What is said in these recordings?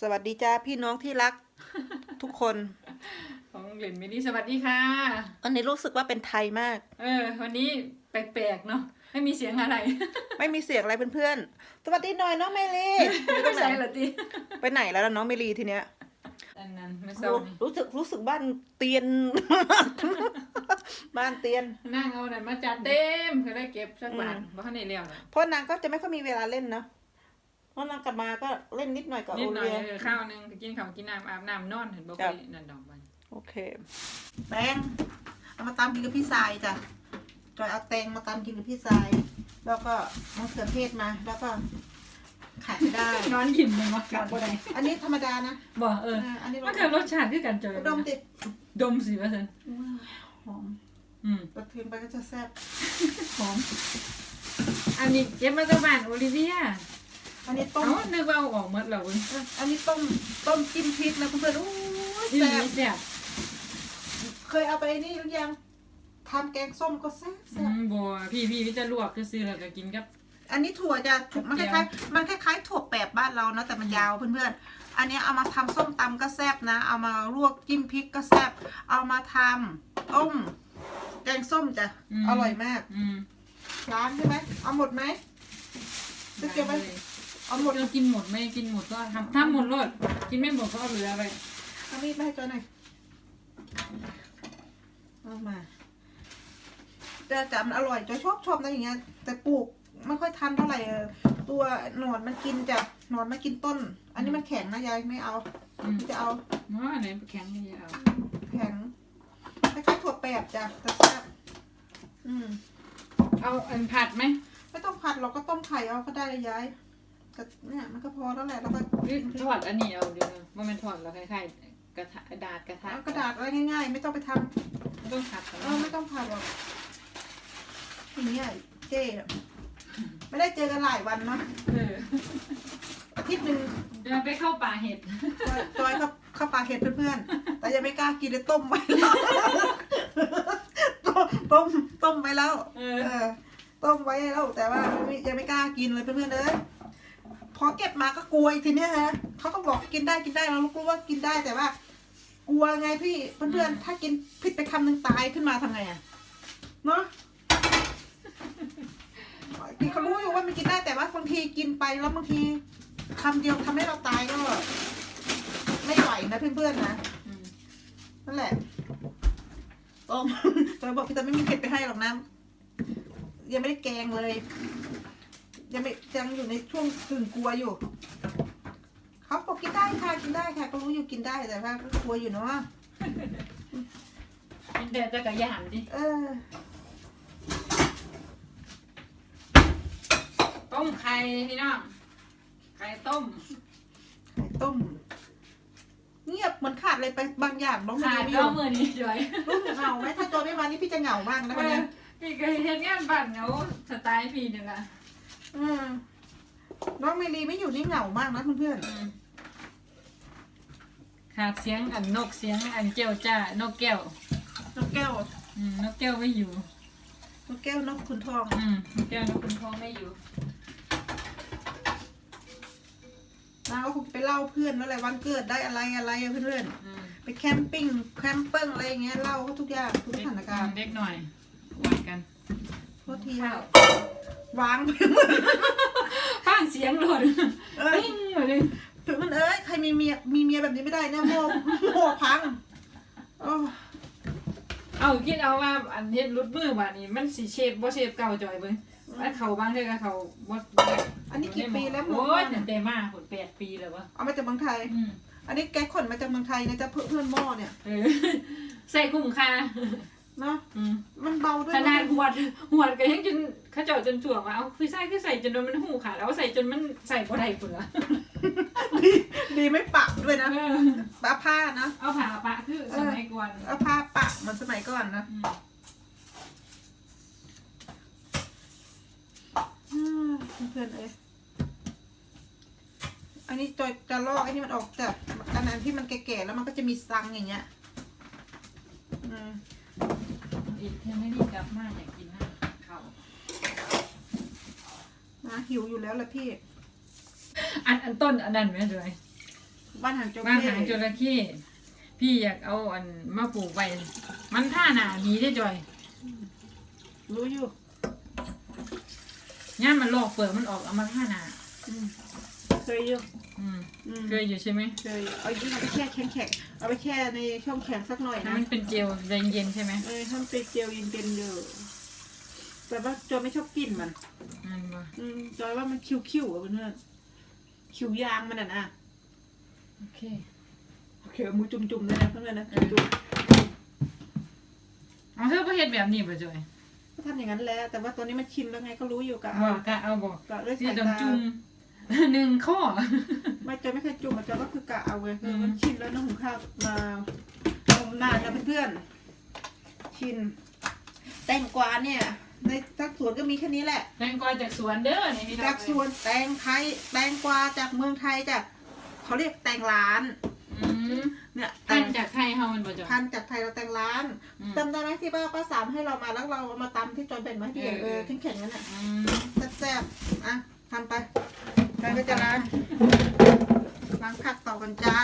สวัสดีจ้าพี่น้องที่รัก ทุกคน ของเหรนมินี่สวัสดีค่ะ วันนี้รู้สึกว่าเป็นไทยมาก เออ วันนี้แปลกๆเนาะไม่มีเสียงอะไร ไม่มีเสียงอะไรเพื่อนๆสวัสดีหน่อยน้องเมลีอยู่ตรงไหนใช่เหรอจีไปไหนแล้วล่ะน้องเมลีทีเนี้ยอันนั้นไม่เศร้ารู้นี่รู้สึกรู้สึกบ้านเตียน บ้านเตียนนั่งเอานั่นมาจัดเต็มก็ได้เก็บสักบาทอืมเพราะข้างในเลี้ยวเลยเพราะนางก็จะไม่ค่อยมีเวลาเล่นนะ เพราะนางกลับมาก็เล่นนิดหน่อยกับนิโอดหน่อยเลียเออข้าวหนึงก็กินข้าวกินน้ำอาบน้ำนอนเห็นบอกครัว่าบนั่นดอกมันโอเค แตงเอามาตำกินกับพี่ทรายจ้ะจอยเอาแตงมาตำกินกับพี่ทราย แล้วก็มะเขือเทศมา แล้วก็ขาดไม่ได้นอนกินเลยวะกลับบ่ได้อันนี้ธรรมดานะบอกเออเอออันนี้มันคือรสชาติคือกันเจอดมติดดมสิว่าสันหอมอืมกระเทียมไปก็จะแซ่บหอมอันนี้เก็บมาจากบ้านโอลิเวีย อันนี้ต้ม เอ้านึกว่าเอาออกหมดแล้วเว้ยเอออันนี้ต้มต้มจิ้มพริกนะเพื่อนๆโอ้ยนี่แซ่บแซ่บเคยเอาไปนี่หรือยังทำแกงส้มก็แซ่บอืแซ่บมบัวพี่พี่วิจะลวกคือซื้อแล้วก็กินกับ อันนี้ถั่วจะถั่วมันคเจียวล้ายๆมันคล้ายๆถั่วแปบบ้านเรานะแต่มันยาวเพื่อนๆ อันนี้เอามาทำส้มตำก็แซ่บนะ เอามาลวกจิ้มพริกก็แซ่บเอามาทำต้มแกงส้มจ้ะอร่อยมาก อืมร้านใช่ไหมเอาหมดไหมจะเก็บไว้ เอาหมดเรากินหมดไม่กินหมดก็ทำทำหมดรดกินไม่หมดก็เอาเหลือไปเอามีดมาให้จอยหน่อยเอามาแต่แต่มันอร่อยจอยชอบชอบนะอย่างเงี้ย แต่ปลูกไม่ค่อยทันเท่าไหร่เออตัวหนอนมันกินจ้ะหนอนมันกินต้น อันนี้มันแข็งนะยายไม่เอาอืมจะเอาอ๋อไหนแข็งไม่เอาแข็งคล้ายๆถั่วแปบจ้ะแต่แซ่บอืม เอาอันผัดไหมไม่ต้องผัดเราก็ต้มไข่เอาก็ได้เลยยาย ก็เนี่ยมันก็พอแล้วแหละแล้วก็หรือทอดอันนี้เอาเดี๋ยวนะว่ามันทอดแล้วคล้ายๆกระทะกระดาษกระทะเอากระดาษอะไรง่าย ๆ ไม่ต้องไปทำไม่ต้องผัดเออไม่ต้องผัดหรอกอย่างเงี้ยเจ๊อะไม่ได้เจอกันหลายวันเนาะเอออาทิตย์หนึ่ง เดี๋ยวไปเข้าป่าเห็ด จอยจอยเข้าเข้าปลาเห็ดเพื่อนๆ แต่ยังไม่กล้ากินเลยต้มไว้แล้วต้มต้มต้มไว้แล้ว เออเออ ต้มไว้แล้วแต่ว่าไม่ยังไม่กล้ากินเลยเพื่อนๆเลย พอเก็บมาก็กลัวอีกทีเนี้ยฮะเขาก็บอกกินได้กินได้เรารู้ว่ากินได้แต่ว่า กลัวไงพี่เพื่อนๆถ้ากินผิดไปคำหนึ่งตายขึ้นมาทำไงอะเนาะเขารู้อยู่ว่ามันกินได้แต่ว่าบางทีกินไปแล้วบางทีคำเดียวทำให้เราตายก็ ไม่ไหวนะเพื่อนๆนะอืมนั่นแหละต้มจอยบอกพี่ตาไม่มีเผ็ดไปให้หรอกนะยังไม่ได้แกงเลย ยังไม่ยังอยู่ในช่วงกึ่งกลัวอยู่เขาบอกกินได้ค่ะกินได้ค่ะ ก็รู้อยู่กินได้แต่ว่าก็กลัวอยู่เนาะกินแต่จักรยานดิเออ ต้มไข่พี่น้องไข่ต้มไข่ต้ม เงียบเหมือนขาดอะไรไปบางอย่างน้องไม่ขาดได้ไม่ก็อยู่มือนี้จ่อยรู้สึกเหงาไหมถ้าจอยไม่มานี่พี่จะเหงามากนะวันเนี้ยพี่ก็เห็นงานบ้านเหงาสไตล์พี่นี่แหละ อืมน้องเมลีไม่อยู่นี่เหงามากนะเพื่อนอืมขาดเสียงอันนกเสียงอันเจ้าจ้านกแก้วๆนกแก้วอืมนกแก้วไม่อยู่ นกแก้วนกขุนทอง อืมนกแก้วนกคุณพ่อไม่อยู่ นางก็คงไปเล่าเพื่อนว่าอะไรวันเกิดได้อะไรอะไรอะเพื่อนอืมๆไปแคมปิ้งแคมเปิ้งอะไรอย่างเงี้ยเล่าเขาทุกอย่างทุกสถานการณ์ เด็กหน่อยวัดกันโท ษทีข้าววางไปหมดฟังเสียงหล่นเอ้ยปิ้งหมดเลยถึงมันเอ้ยใครมีเมียมีเมียแบบนี้ไม่ได้นะโมโมพังโอ้เอาคิดเอาว่าอันเฮ็ดรุดมือว่านี่มันสิเชฟบ่เชฟเก่าจ่อยเบิ่งอันเขาบางเทื่อก็เขาบ่ได้อันนี้กี่ปีแล้วหมโอ้อยตั้งแต่มาผลแปดปีแล้ววะเอามาจากเมืองไทย อืมอันนี้แก๊สขนมาจากเมืองไทยนะจ๊ะเพื่อนเพื่อนหม้อเนี่ยเออใส่คุ้มค่าเนาะอืมมันเบาด้วยขนาดหวดหวดก็ยังจนเขาเจาะจนถ่วงว่าเอาคือใส่คือใส่จนมันหูขาดแล้วใส่จนมันใส่บ่ได้พุ่นละดีดีไม่ปะด้วยนะเออปะผ้านะเอาผ้าปะคือสมัยก่อนเอาผ้าปะเหมือนสมัยก่อนนะอืมอืมเพื่อนๆเอ้ยอันนี้จอยจะลอกไอ้นี่มันออกจากอันนั้นที่มันแก่ๆแล้วมันก็จะมีซังอย่างเงี้ยอืม อีกเท่านี้กลับมาอยากกินน้ำข้าวนะหิวอยู่แล้วล่ะพี่ อันอันต้นอันนั้นไหมเลยบ้านหางจระบ้านเข้หางจระเข้พี่อยากเอาอันมาปลูกไว้มันท่าหนาดีได้อจอยรู้อยู่ย่ามมันลอกเปิดมันออกเอามาท่าหนาอืมเคยอยู่ อืมอืมเคยอยู่ใช่ไหมเคยเอายิ่งเอาไปแช่แข็งแข็งเอาไปแช่ในช่องแข็งสักหน่อยให้นะมันเป็นเจลเย็นๆใช่ไหมเออทำเป็นเจลเย็นๆอยู่แต่ว่าจอยไม่ชอบกลิ่นมัน นั่นบ่อืมจอยว่ามันคิ้วๆอะเพื่อนๆคิ้วยางมันอะนะโอเค โอเคเอามือจุ่มๆเลยนะเพื่อนๆนะจุ่มเอาเธอประเฮ็ดแบบนี้ป่ะจอยๆก็ทำอย่างนั้นแหละแต่ว่าตัวนี้มันชินแล้วไงก็รู้อยู่กับว่ากะเอาบอกกะด้วยที่สายต้องตาจุ่ม หนึ่งข้อ ไม่จอยไม่เคยจุ่มอะจอยก็คือกะเอาเว้ยอืมมันชินแล้วน้องหุงข้าวมาเอาหน้านะเพื่อนๆชิน แตงกวาเนี่ย ในทักสวนก็มีแค่นี้แหละ แตงกวาจากสวนเด้อนี่พี่น้องจากสวนแตงไทยแตงกวาจากเมืองไทยจ้ะเขาเรียกแตงร้าน อืมเนี่ยแตพันงจากไทยเฮามันบ่จอยพันธุ์จากไทยเราแตงร้านอืมจำได้ไหมที่ป้าป้าสามให้เรามาแล้วเราเอามาตำที่จอยเป็นไหมที่เออเออแข็งๆนั่นน่ะอืมแซ่บๆอะทำไป ไปก็จะล้างล้างผักต่อกันจ้า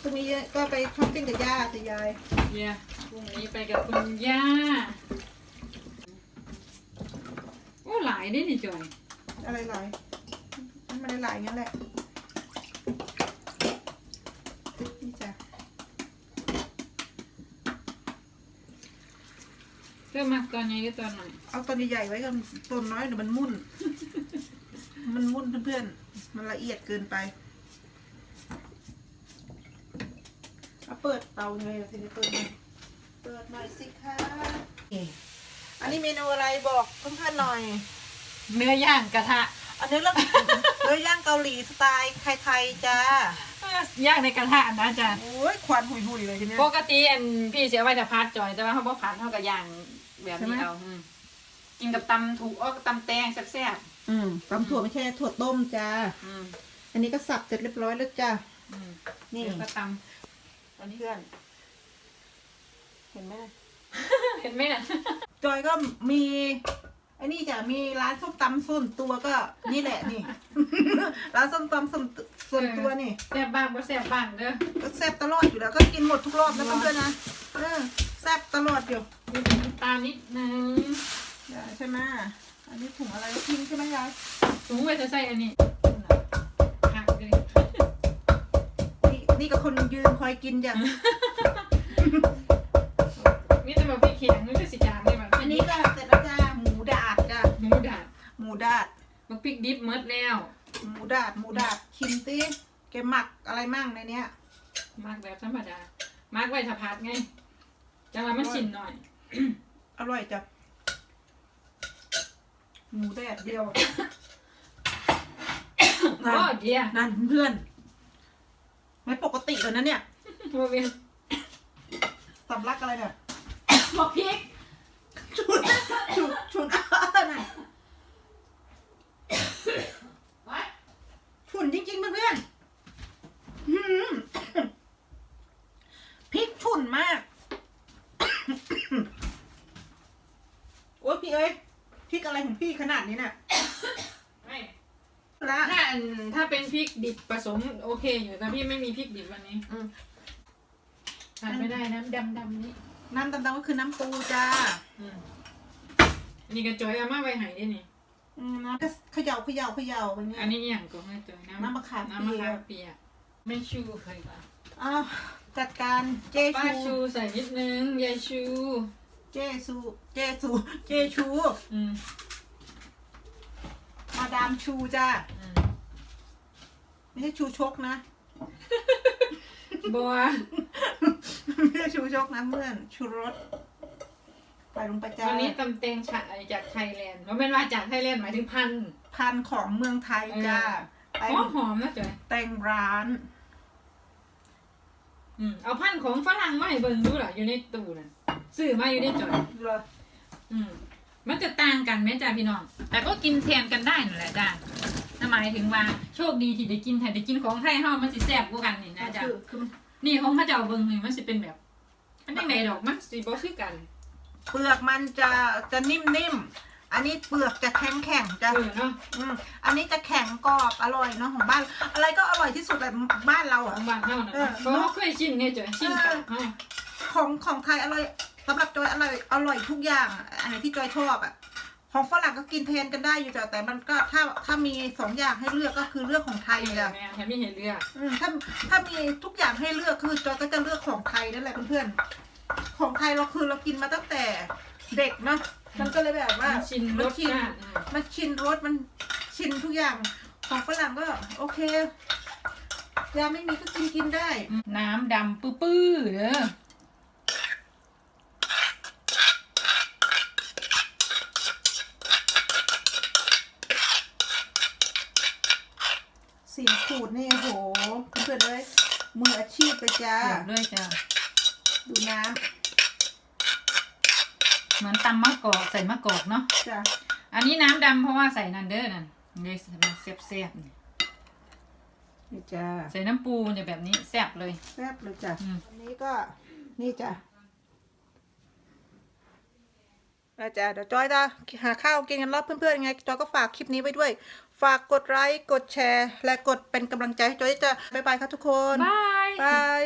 พรุ่งนี้ก็ไปช้อปปิ้งกับย่าสิยายเยี่ยพรุ่งนี้ไปกับคุณย่า โอ้หลายเด้นี่จอย อะไรหลายมันหลายๆงั้นแหละนี่จ้ะ เพิ่มมาตอนนี้ก็ตอนหน่อยเอาตัวใหญ่ๆไว้กันตัวน้อยเดี๋ยวมันมุ่น มันมุ่นเพื่อนๆ มันละเอียดเกินไป เอาเปิดเตาไงล่ะทีนี้เปิดหน่อยเปิดหน่อยสิคะอันนี้เมนูอะไรบอกเพื่อนๆหน่อย เนื้อย่างกระทะ อันนี้เรื่องเนื้อย่างเกาหลีสไตล์ไทยๆจ้าย่างในกระทะนะจ๊ะโอ้ยควันหุยๆเลยทีเนี้ยปกติอันพี่เสียไว้แต่พัดจอยแต่ว่าเขาบ่พัดเท่ากับย่าง แบบใช่ไหมนี้เอาอืมกินกับตำถูกอ้อตำแตงแซ่บอืมตำถั่วไม่ใช่ถั่วต้มจ้า ๆอืมอันนี้ก็สับเสร็จเรียบร้อยแล้วจ้า อืมนี่ เดี๋ยวก็ตอันนี้เพื่อน เห็นไหมน่ะำเห็นไหมน่ะจอยก็มีไอ้นี่จ้ะมีร้านส้มตำส่วนตัวก็ นี่แหละนี่ ร้านส้มตำส่วนส่วนตัวนี่ แซ่บบ้างบ่แซ่บบ้างเด้อก็แซ่บตลอดอยู่แล้วก็กินหมดทุกรอบนะเพื่อนๆนะเออแซ่บตลอดอยู่มีน้ำตาลนิดนึงอย่าใช่ไหมอันนี้ถุงอะไรทิ้งใช่ไหมยายถุงไว้จะใส่อันนี้หักเลยนี่นี่ก็คนยืนคอยกินจ้ะมีแต่แบบพี่เขียงนี่ก็สิจามเลยแบบอันนี้ก็เสร็จแล้วจ้าหมูดาดจ้ะหมูดาดหมูดาดบักพริกดิบเมดแล้ว หมูดาดหมูดาดชิมสิแกหมักอะไรมั่งในเนี้ยมากแบบธรรมดามากไว้ถ้าพัดไงจังหวะมันชินหน่อย อร่อยจ้ะ หมูแดดเดียว นั่โอ้นเดียนั่นเพื่อน ไม่ปกติเลยนะเนี่ยโมเวียนสำลักอะไรเนี่ย บอกพริกชุนชุนชุนอะไรน่ะฉุนจริงๆเพื่อนๆหืมพริกฉุนมาก โอ้ยพี่เอ้ยพริกอะไรของพี่ข นาดนี้เนี่ยไม่ละถ้าอันถ้าเป็นพริกดิบผสมโอเคอยู่แต่พี่ไม่มีพริกดิบวันนี้อืมทานไม่ได้น้ำดำดำๆนี่น้ำดำๆก็คือน้ำปูจ้าอืมอันนี้กระจอยเอามาไว้ใหายได้นี่ อืมน้ำก็เขย่าเขย่าเขย่าไปเงี้ยอันนี้อหย่างก็ให้จอยน้ำน้ำมะขามน้ำมะเปียกขามเปียกไม่ชูเคยปะอ้าวจัดการเจป้าชูชูใส่นิดนึงยายชู เจซูเจซูเจชู อืมมา ดามชูจ้าอืมไม่ใช่ชูชกนะ บัว ไม่ใช่ชูชกนะเพื่อน ชูรสไปลงไปจ้าวันนี้ตำเตงฉะจากไทยแลนด์ว่าเป็นว่าจากไทยแลนด์หมายถึงพันธุ์พันธุ์ของเมืองไทยจ้าเอแตหงอมหอมๆนะจอยแตงร้าน อืมเอาพันธุ์ของฝรั่งมาให้เบิ่งดูเหรออยู่ในตู้น่ะซื้อมาอยู่ในจอยเลยอืม มันจะต่างกันไหมจ้าพี่น้อง แต่ก็กินแทนกันได้นั่นแหละจ้านั่นหมายถึงว่าโชคดีที่ได้กินไทยได้กินของไทยเฮามันสิแซ่บกว่ากันนี่นะจ้าคือคือมันนี่ของพระเจ้าเบิ่งนี่มันสิเป็นแบบ มันจังไดดอกมันสิบ่คือกัน เปลือกมันจะจะนิ่มอันนี้เปลือกจะแข็งแข็งๆจะเออเนาะอืมอันนี้จะแข็งกรอบอร่อยเนาะของบ้าน อะไรก็อร่อยที่สุดแบบบ้านเราขอะองบ้านเฮาน่ะเออเพราะเขาเคยชิมไงจ้ะชิมกับเฮาของของไทยอร่อย สำหรับจอยอร่อยอร่อยทุกอย่างอะอันไหนที่จอยชอบอะของฝรั่งก็กินแทนกันได้อยู่จ้ะแต่มันก็ถ้าถ้ามีสองอย่างให้เลือกก็คือเลือกของไทยแม่จ้ะแม่แถมมีให้เลือกอืมถ้าถ้ามีทุกอย่างให้เลือกคือจอยก็จะเลือกของไทยนั่นแหละเพื่อนๆของไทยเราคือเรากินมาตั้งแต่เด็กเนาะมันก็เลยแบบว่าชินรมัสชินชาติอืมมันชินรสมันชินทุกอย่างของฝรั่งก็ โอเคยาไม่มีก็กินกินได้ น้ำดำปื้อๆเด้อ สีขูดนี่โหเพื่อนๆเลยมืออาชีพเลยจ้าเดือดด้วยจ้ะดูน้เหมือนตำมะกอกใส่มะกอกเนาะำจ้ะอันนี้น้ำดำเพราะว่าใส่นันเด้อนั่นเลยมันแซ่บๆนี่นี่จ้าใส่น้ำปูมันจะแบบนี้แซ่บเลย แซ่บเลยจ้ะอืม อันนี้ก็นี่จ้ะอาจารย์เดี๋ยวจอยจะหาข้าวกินกันรอบเพื่อนๆไงจอยก็ฝากคลิปนี้ไว้ด้วย ฝากกดไลค์ กดแชร์ และกดเป็นกำลังใจให้จอยจะบ๊ายบายครับทุกคน บาย บาย